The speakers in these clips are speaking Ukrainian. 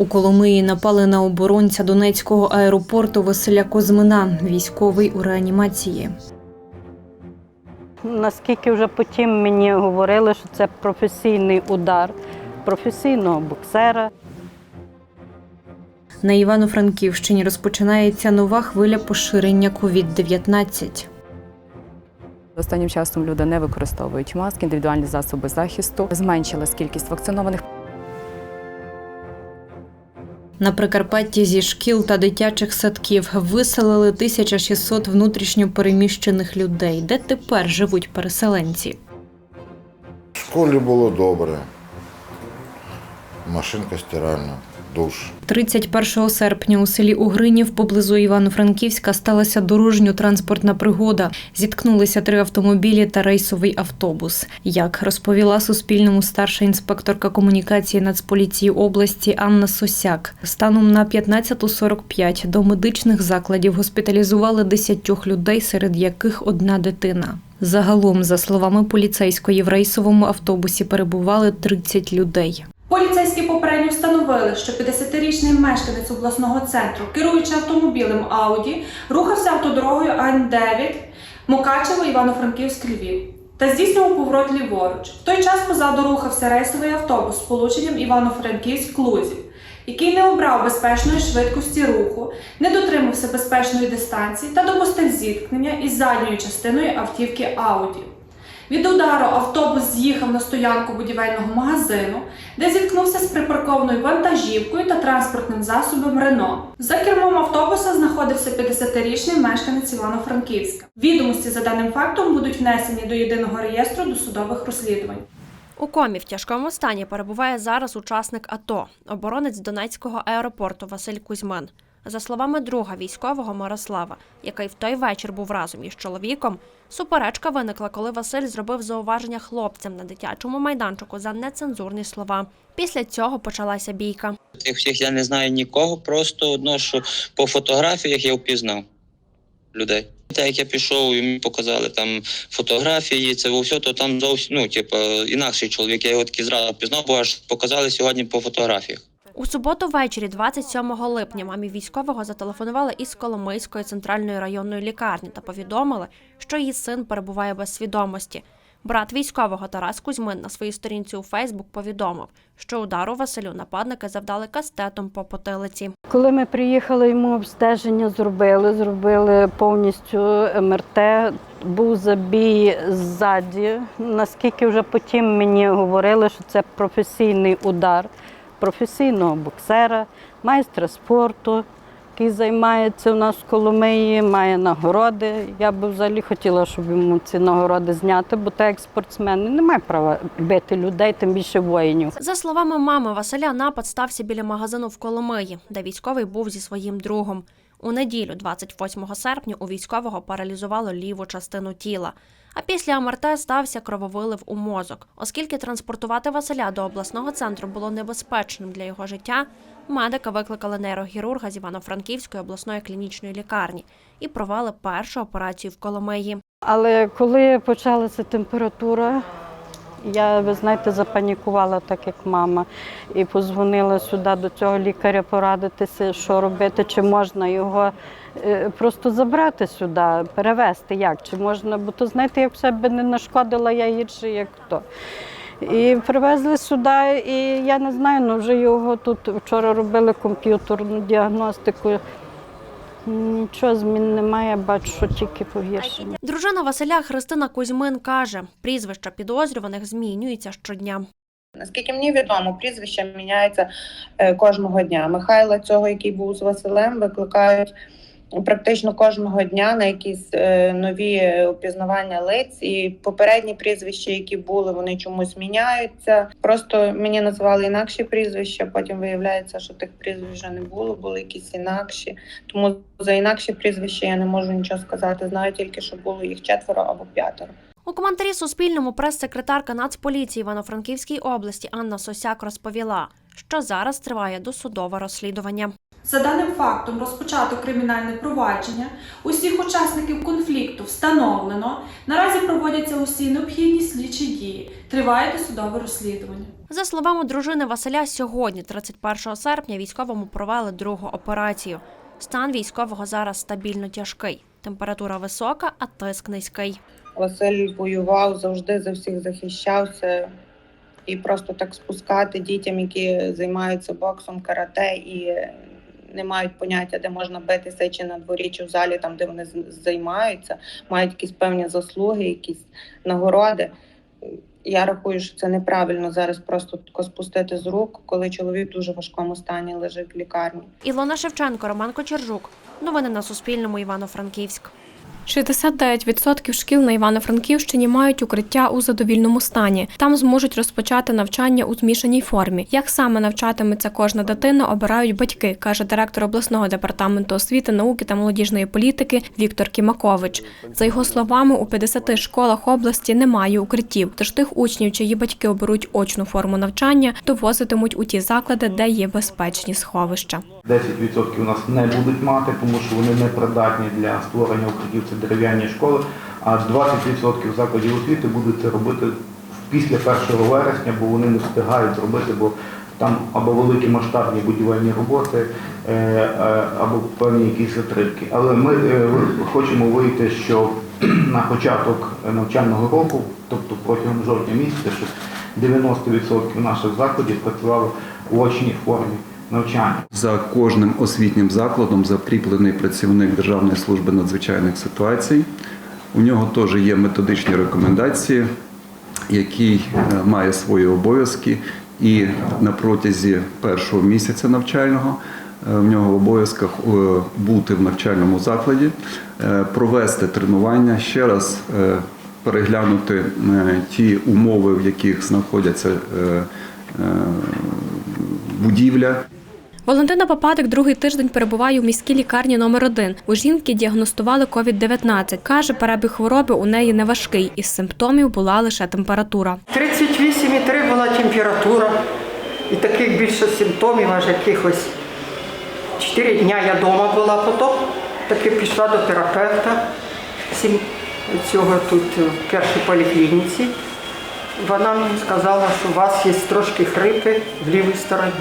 У Коломиї напали на оборонця Донецького аеропорту Василя Козмина, військовий у реанімації. Наскільки вже потім мені говорили, що це професійний удар професійного боксера. На Івано-Франківщині розпочинається нова хвиля поширення COVID-19. Останнім часом люди не використовують маски, індивідуальні засоби захисту. Зменшилась кількість вакцинованих. На Прикарпатті зі шкіл та дитячих садків виселили 1600 внутрішньо переміщених людей. Де тепер живуть переселенці? В школі було добре. Машинка стиральна, душ. 31 серпня у селі Угринів поблизу Івано-Франківська сталася дорожньо-транспортна пригода. Зіткнулися три автомобілі та рейсовий автобус. Як розповіла Суспільному старша інспекторка комунікації Нацполіції області Анна Сосяк, станом на 15.45 до медичних закладів госпіталізували 10 людей, серед яких одна дитина. Загалом, за словами поліцейської, в рейсовому автобусі перебували 30 людей. Поліцейські попередньо встановили, що 50-річний мешканець обласного центру, керуючи автомобілем Ауді, рухався автодорогою Ан-9 Мукачево, Івано-Франківськ, Львів та здійснював поворот ліворуч. В той час позаду рухався рейсовий автобус з полученням Івано-Франківськ-Лузів, який не обрав безпечної швидкості руху, не дотримався безпечної дистанції та допустив зіткнення із задньою частиною автівки Ауді. Від удару автобус з'їхав на стоянку будівельного магазину, де зіткнувся з припаркованою вантажівкою та транспортним засобом Рено. За кермом автобуса знаходився 50-річний мешканець Івано-Франківська. Відомості за даним фактом будуть внесені до єдиного реєстру досудових розслідувань. У комі в тяжкому стані перебуває зараз учасник АТО, оборонець Донецького аеропорту Василь Кузьмин. За словами друга військового Мирослава, який в той вечір був разом із чоловіком, суперечка виникла, коли Василь зробив зауваження хлопцям на дитячому майданчику за нецензурні слова. Після цього почалася бійка. Тих всіх я не знаю нікого, просто одно, що по фотографіях я впізнав людей. Те, як я пішов, і мені показали там фотографії, це все, то там зовсім ну, типу, інакший чоловік. Я його таки зразу впізнав, бо аж показали сьогодні по фотографіях. У суботу ввечері, 27 липня, мамі військового зателефонували із Коломийської центральної районної лікарні та повідомили, що її син перебуває без свідомості. Брат військового Тарас Кузьмин на своїй сторінці у Фейсбук повідомив, що удару Василю нападники завдали кастетом по потилиці. Коли ми приїхали, йому обстеження зробили, зробили повністю МРТ, був забій ззаді. Наскільки вже потім мені говорили, що це професійний удар професійного боксера, майстра спорту, який займається у нас в Коломиї, має нагороди. Я би взагалі хотіла, щоб йому ці нагороди зняти, бо так як спортсмен не має права бити людей, тим більше воїнів. За словами мами Василя, напад стався біля магазину в Коломиї, де військовий був зі своїм другом. У неділю, 28 серпня, у військового паралізувало ліву частину тіла. А після МРТ стався крововилив у мозок. Оскільки транспортувати Василя до обласного центру було небезпечним для його життя, медика викликали нейрохірурга з Івано-Франківської обласної клінічної лікарні і провели першу операцію в Коломиї. Але коли почалася температура, я, ви знаєте, запанікувала, так як мама, і позвонила сюди до цього лікаря порадитися, що робити, чи можна його е, просто забрати сюди, перевезти, як, чи можна, бо то знаєте, як в себе не нашкодила я гірше, як то. І привезли сюди, і я не знаю, ну вже його тут вчора робили комп'ютерну діагностику. Нічого змін немає, бачу, тільки погіршення. Дружина Василя Христина Кузьмин каже, прізвища підозрюваних змінюються щодня. Наскільки мені відомо, прізвища міняються е, кожного дня. Михайла цього, який був з Василем, викликають практично кожного дня на якісь е, нові опізнавання лиць. І попередні прізвища, які були, вони чомусь міняються. Просто мені називали інакші прізвища. Потім виявляється, що тих прізвищ не було, були якісь інакші. Тому за інакші прізвища я не можу нічого сказати. Знаю тільки, що було їх четверо або п'ятеро. У коментарі Суспільному прес-секретарка Нацполіції Івано-Франківській області Анна Сосяк розповіла, що зараз триває досудове розслідування. За даним фактом розпочато кримінальне провадження. Усіх учасників конфлікту встановлено. Наразі проводяться усі необхідні слідчі дії. Триває досудове розслідування. За словами дружини Василя, сьогодні, 31 серпня, військовому провели другу операцію. Стан військового зараз стабільно тяжкий. Температура висока, а тиск низький. Василь воював, завжди за всіх захищався. І просто так спускати дітям, які займаються боксом, карате і не мають поняття, де можна битися, чи на дворі, чи в залі, там де вони займаються, мають якісь певні заслуги, якісь нагороди. Я рахую, що це неправильно зараз просто спустити з рук, коли чоловік в дуже важкому стані лежить в лікарні. Ілона Шевченко, Роман Кочержук. Новини на Суспільному. Івано-Франківськ. 69% шкіл на Івано-Франківщині мають укриття у задовільному стані. Там зможуть розпочати навчання у змішаній формі. Як саме навчатиметься кожна дитина, обирають батьки, каже директор обласного департаменту освіти, науки та молодіжної політики Віктор Кімакович. За його словами, у 50 школах області немає укриттів, тож тих учнів, чиї батьки оберуть очну форму навчання, довозитимуть у ті заклади, де є безпечні сховища. 10% у нас не будуть мати, тому що вони не придатні для створення укриттів, це дерев'яні школи, а 20% закладів освіти будуть це робити після 1 вересня, бо вони не встигають зробити, бо там або великі масштабні будівельні роботи, е, е, або певні якісь затримки. Але ми е, хочемо вийти, що на початок навчального року, тобто протягом жовтня місяця, щоб 90% наших закладів працювали в очній формі навчання. За кожним освітнім закладом закріплений працівник Державної служби надзвичайних ситуацій. У нього теж є методичні рекомендації, який е, має свої обов'язки, і на протязі першого місяця навчального е, в нього в обов'язках е, бути в навчальному закладі, провести тренування, ще раз переглянути ті умови, в яких знаходяться будівля. Валентина Папатик другий тиждень перебуває у міській лікарні номер 1 У жінки діагностували COVID-19. Каже, перебіг хвороби у неї не важкий. Із симптомів була лише температура. 38,3 була температура. І таких більше симптомів, аж якихось. Чотири дня я вдома була, потім таки пішла до терапевта сім- цього тут в першій поліклініці. Вона мені сказала, що у вас є трошки хрипи в лівій стороні.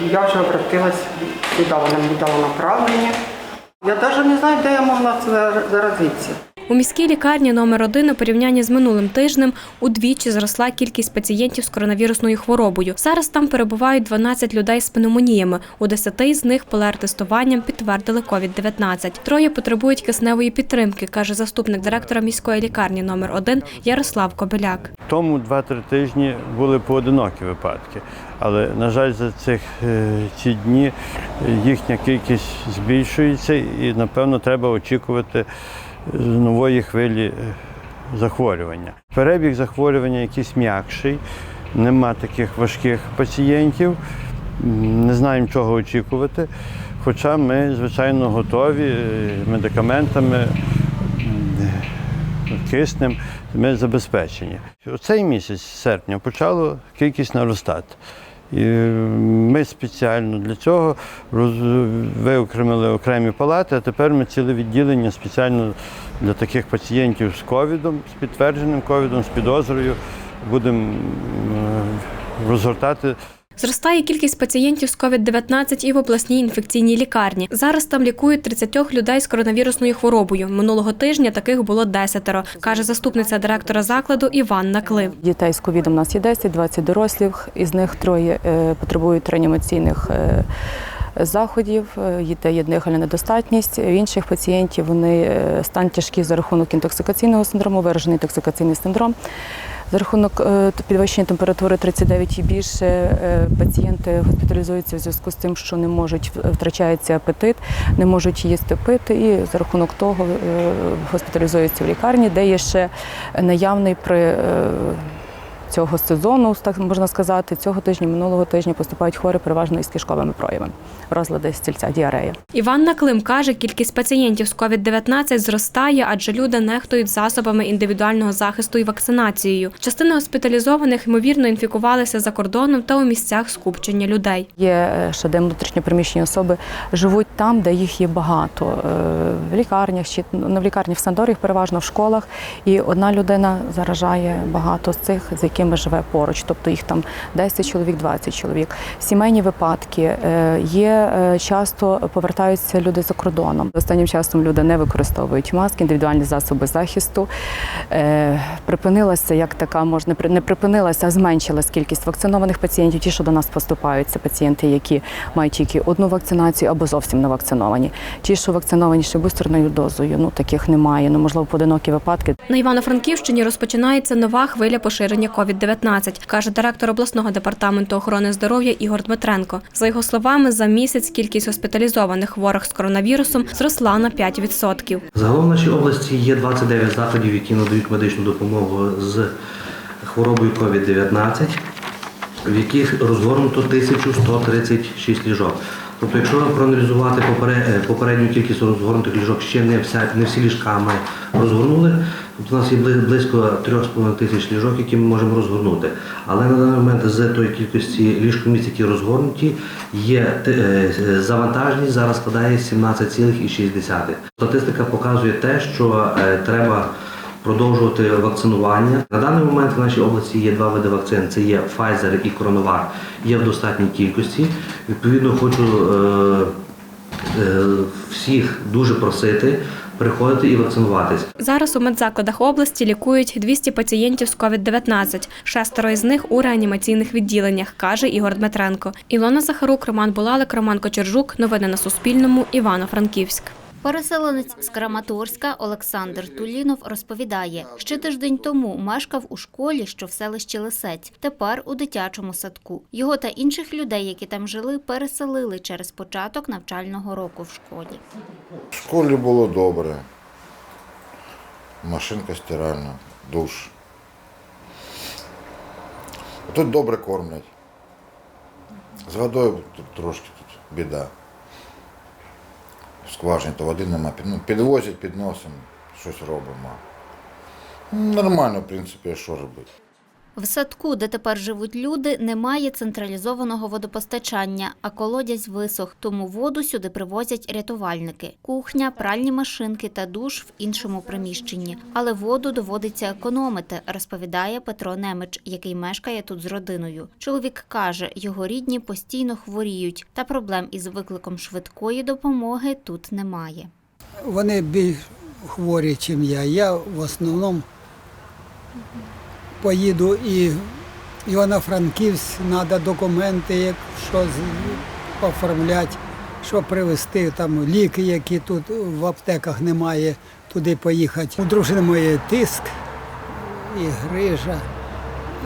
Я вже обратилась віддала нам віддала направлення. Я навіть не знаю, де я могла заразитися. У міській лікарні номер 1 у порівнянні з минулим тижнем удвічі зросла кількість пацієнтів з коронавірусною хворобою. Зараз там перебувають 12 людей з пневмоніями. У 10 з них ПЛР-тестуванням підтвердили COVID-19. Троє потребують кисневої підтримки, каже заступник директора міської лікарні номер 1 Ярослав Кобиляк. Тому 2-3 тижні були поодинокі випадки. Але, на жаль, за цих е, ці дні їхня кількість збільшується і, напевно, треба очікувати нової хвилі е, захворювання. Перебіг захворювання якийсь м'якший, нема таких важких пацієнтів, не знаємо, чого очікувати. Хоча ми, звичайно, готові е, медикаментами киснем ми забезпечені. У цей місяць серпня почало кількість наростати. І ми спеціально для цього виокремили окремі палати, а тепер ми ціле відділення спеціально для таких пацієнтів з ковідом, з підтвердженим ковідом, з підозрою будемо розгортати Зростає кількість пацієнтів з COVID-19 і в обласній інфекційній лікарні. Зараз там лікують 30 людей з коронавірусною хворобою. Минулого тижня таких було 10, каже заступниця директора закладу Іванна Клив. Дітей з ковідом у нас є 10, 20 дорослих, із них троє е, потребують реанімаційних е, заходів, е, дітей є дихальна недостатність. В інших пацієнтів вони е, стан тяжкий за рахунок інтоксикаційного синдрому, виражений інтоксикаційний синдром. За рахунок е, підвищення температури 39 і більше е, пацієнти госпіталізуються в зв'язку з тим, що не можуть втрачається апетит, не можуть їсти пити, і за рахунок того е, госпіталізуються в лікарні, де є ще наявний при е, цього сезону, так можна сказати, цього тижня, минулого тижня поступають хворі переважно із кишковими проявами, розлади стільця, діарея. Іванна Клим каже, кількість пацієнтів з COVID-19 зростає, адже люди нехтують засобами індивідуального захисту і вакцинацією. Частина госпіталізованих ймовірно інфікувалися за кордоном та у місцях скупчення людей. Є е, ще де внутрішньопереміщені особи живуть там, де їх є багато, е, в лікарнях чи не в лікарнях, в санаторіях, переважно в школах. І одна людина заражає багато з цих, з якими живе поруч. Тобто їх там 10 чоловік, 20 чоловік. Сімейні випадки е, є е, часто повертаються люди за кордоном. Останнім часом люди не використовують маски, індивідуальні засоби захисту. Е, Припинилася як така, можна не припинилася, а зменшилась кількість вакцинованих пацієнтів. Ті, що до нас поступають, це пацієнти, які мають тільки одну вакцинацію або зовсім не вакциновані. Ті, що вакциновані ще бустерною дозою, ну таких немає. Ну можливо, поодинокі випадки. На Івано-Франківщині розпочинається нова хвиля поширення COVID-19, каже директор обласного департаменту охорони здоров'я Ігор Дмитренко. За його словами, за місяць кількість госпіталізованих хворих з коронавірусом зросла на 5%. Загалом в нашій області є 29 закладів, які надають медичну допомогу з хворобою COVID-19, в яких розгорнуто 1136 ліжок. Тобто, якщо проаналізувати попередню кількість розгорнутих ліжок, ще не, всі ліжка ми розгорнули. Тобто у нас є бли- близько 3,5 тисяч ліжок, які ми можемо розгорнути. Але на даний момент з тої кількості ліжкомісць, які розгорнуті, є е, завантаженість зараз складає 17,6. Статистика показує те, що е, треба продовжувати вакцинування. На даний момент в нашій області є два види вакцин: це є Pfizer і Coronavac. Є в достатній кількості. Відповідно, хочу е, всіх дуже просити приходити і вакцинуватись. Зараз у медзакладах області лікують 200 пацієнтів з COVID-19. Шестеро із них у реанімаційних відділеннях, каже Ігор Дмитренко. Ілона Захарук, Роман Булалик, Роман Кочержук. Новини на Суспільному. Івано-Франківськ. Переселенець з Краматорська Олександр Тулінов розповідає, ще тиждень тому мешкав у школі, що в селищі Лисець, тепер у дитячому садку. Його та інших людей, які там жили, переселили через початок навчального року в школі. В школі було добре. Машинка стиральна, душ. Тут добре кормлять. З водою тут трошки тут біда. Скважині то води нема. Ну, підвозять, підносимо, щось робимо. Нормально, в принципі, що робити. В садку, де тепер живуть люди, немає централізованого водопостачання, а колодязь висох, тому воду сюди привозять рятувальники. Кухня, пральні машинки та душ в іншому приміщенні. Але воду доводиться економити, розповідає Петро Немич, який мешкає тут з родиною. Чоловік каже, його рідні постійно хворіють, та проблем із викликом швидкої допомоги тут немає. Вони більш хворі, ніж я. Я в основному поїду і Івано-Франківськ, треба документи, якщо з- оформляти, що привезти, там ліки, які тут в аптеках немає, туди поїхати. У дружини моєї тиск, і грижа,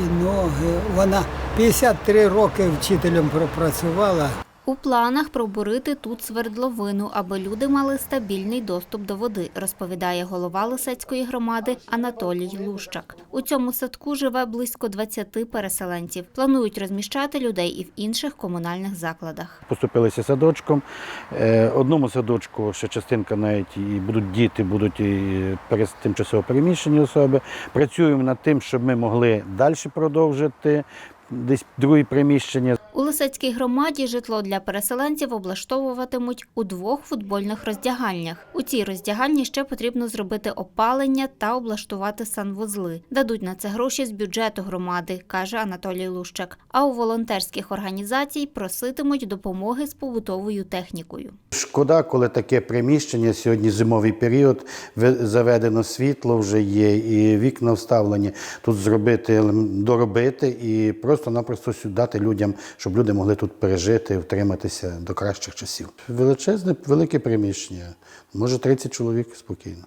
і ноги. Вона 53 роки вчителем пропрацювала. У планах пробурити тут свердловину, аби люди мали стабільний доступ до води, розповідає голова Лисецької громади Анатолій Лущак. У цьому садку живе близько 20 переселенців. Планують розміщати людей і в інших комунальних закладах. Поступилися садочком. Е, Одному садочку ще частинка навіть і будуть діти, будуть і тимчасово переміщені особи. Працюємо над тим, щоб ми могли далі продовжити десь другі приміщення. У Лисецькій громаді житло для переселенців облаштовуватимуть у двох футбольних роздягальнях. У цій роздягальні ще потрібно зробити опалення та облаштувати санвузли. Дадуть на це гроші з бюджету громади, каже Анатолій Лущак. А у волонтерських організацій проситимуть допомоги з побутовою технікою. Шкода, коли таке приміщення сьогодні зимовий період, заведено світло вже є, і вікна вставлені. Тут зробити, доробити і просто-напросто сюди дати людям, щоб люди могли тут пережити, втриматися до кращих часів. Величезне, велике приміщення, може 30 чоловік спокійно.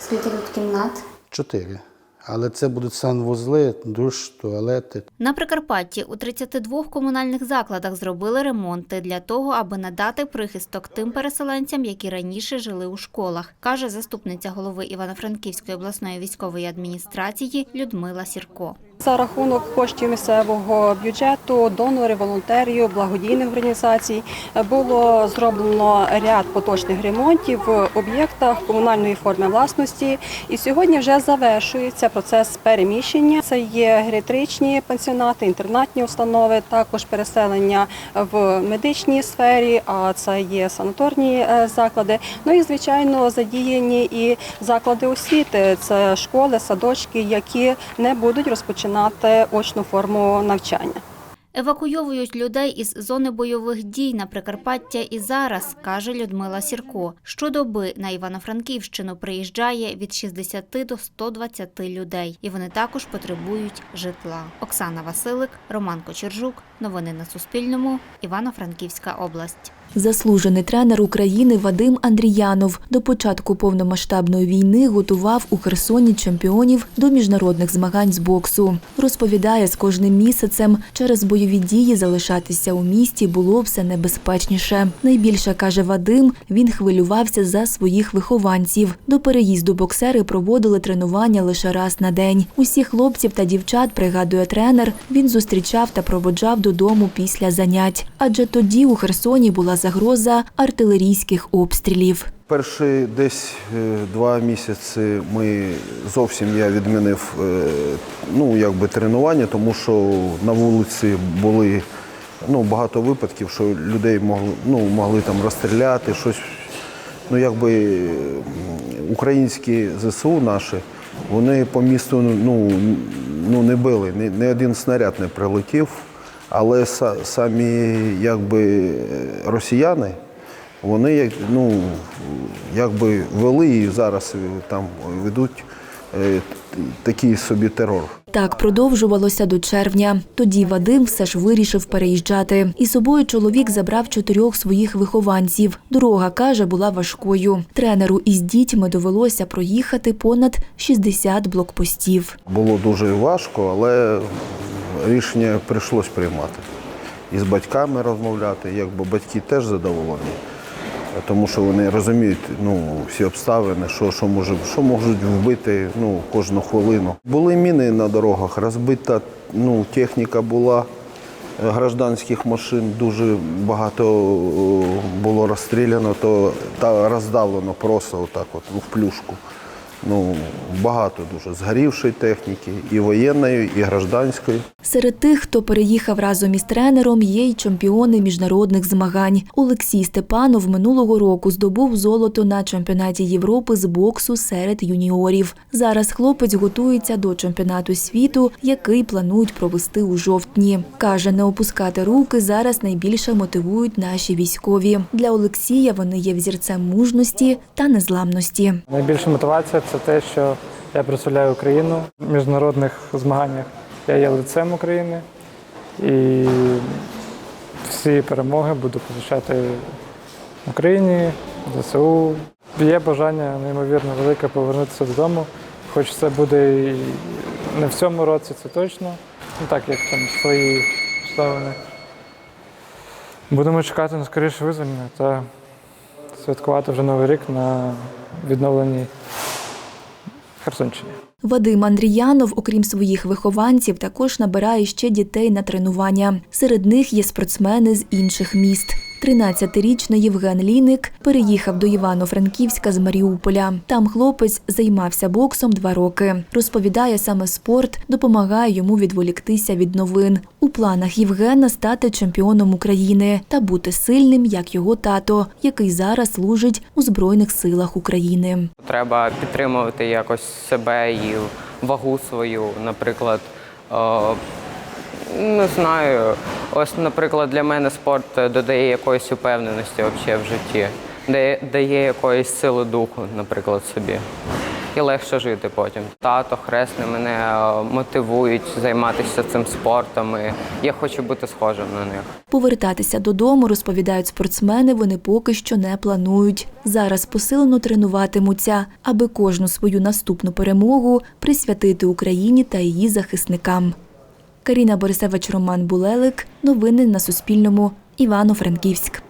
Скільки тут кімнат? Чотири. Але це будуть санвузли, душ, туалети. На Прикарпатті у 32 комунальних закладах зробили ремонти для того, аби надати прихисток тим переселенцям, які раніше жили у школах, каже заступниця голови Івано-Франківської обласної військової адміністрації Людмила Сірко. За рахунок коштів місцевого бюджету, донорів, волонтерів, благодійних організацій було зроблено ряд поточних ремонтів в об'єктах комунальної форми власності. І сьогодні вже завершується процес переміщення. Це є геріатричні пансіонати, інтернатні установи, також переселення в медичній сфері, а це є санаторні е, заклади. Ну і звичайно задіяні і заклади освіти. Це школи, садочки, які не будуть розпочинати очну форму навчання. Евакуйовують людей із зони бойових дій на Прикарпаття і зараз, каже Людмила Сірко. Щодоби на Івано-Франківщину приїжджає від 60 до 120 людей, і вони також потребують житла. Оксана Василик, Роман Кочержук. Новини на Суспільному. Івано-Франківська область. Заслужений тренер України Вадим Андріянов до початку повномасштабної війни готував у Херсоні чемпіонів до міжнародних змагань з боксу. Розповідає, з кожним місяцем через бойові дії залишатися у місті було все небезпечніше. Найбільше каже Вадим, він хвилювався за своїх вихованців. До переїзду боксери проводили тренування лише раз на день. Усіх хлопців та дівчат, пригадує тренер, він зустрічав та проводжав додому після занять. Адже тоді у Херсоні була загроза артилерійських обстрілів. Перші десь е, два місяці ми зовсім я відмінив е, ну, якби тренування, тому що на вулиці були ну, багато випадків, що людей могли, ну, могли там розстріляти, щось. Ну, якби українські ЗСУ наші, вони по місту ну, ну, не били, ні, ні один снаряд не прилетів, але са- самі якби, росіяни, вони ну, якби вели і зараз е, там ведуть такий собі терор. Так продовжувалося до червня. Тоді Вадим все ж вирішив переїжджати. І собою чоловік забрав чотирьох своїх вихованців. Дорога, каже, була важкою. Тренеру із дітьми довелося проїхати понад 60 блокпостів. Було дуже важко, але рішення прийшлось приймати. І з батьками розмовляти, якби батьки теж задоволені, тому що вони розуміють ну, всі обставини, що, що, може, що можуть вбити ну, кожну хвилину. Були міни на дорогах, розбита ну, техніка була, е, гражданських машин дуже багато було розстріляно то, та роздавлено просто отак от, в плюшку. Ну, багато дуже згорівшої техніки, і воєнної, і гражданської. Серед тих, хто переїхав разом із тренером, є й чемпіони міжнародних змагань. Олексій Степанов минулого року здобув золото на чемпіонаті Європи з боксу серед юніорів. Зараз хлопець готується до чемпіонату світу, який планують провести у жовтні. Каже, не опускати руки зараз найбільше мотивують наші військові. Для Олексія вони є взірцем мужності та незламності. Найбільша мотивація це те, що я представляю Україну в міжнародних змаганнях. Я є лицем України і всі перемоги буду посвящати Україні, ЗСУ. Є бажання неймовірно велике повернутися додому. Хоч це буде і не в цьому році, це точно. Ну так, як там свої обставини. Будемо чекати на скоріше визволення та святкувати вже Новий рік на відновленій Херсонщині. Вадим Андріянов, окрім своїх вихованців, також набирає ще дітей на тренування. Серед них є спортсмени з інших міст. 13-річний Євген Ліник переїхав до Івано-Франківська з Маріуполя. Там хлопець займався боксом два роки. Розповідає, саме спорт допомагає йому відволіктися від новин. У планах Євгена стати чемпіоном України та бути сильним, як його тато, який зараз служить у Збройних силах України. Треба підтримувати якось себе і вагу свою, наприклад. Е, Не знаю, ось, наприклад, для мене спорт додає якоїсь упевненості взагалі в житті, дає, дає якоїсь сили духу, наприклад, собі. І легше жити потім. Тато, хресне мене е, мотивують займатися цим спортом. і Я хочу бути схожим на них. Повертатися додому, розповідають спортсмени, вони поки що не планують. Зараз посилено тренуватимуться, аби кожну свою наступну перемогу присвятити Україні та її захисникам. Каріна Борисевич, Роман Булелик. Новини на Суспільному. Івано-Франківськ.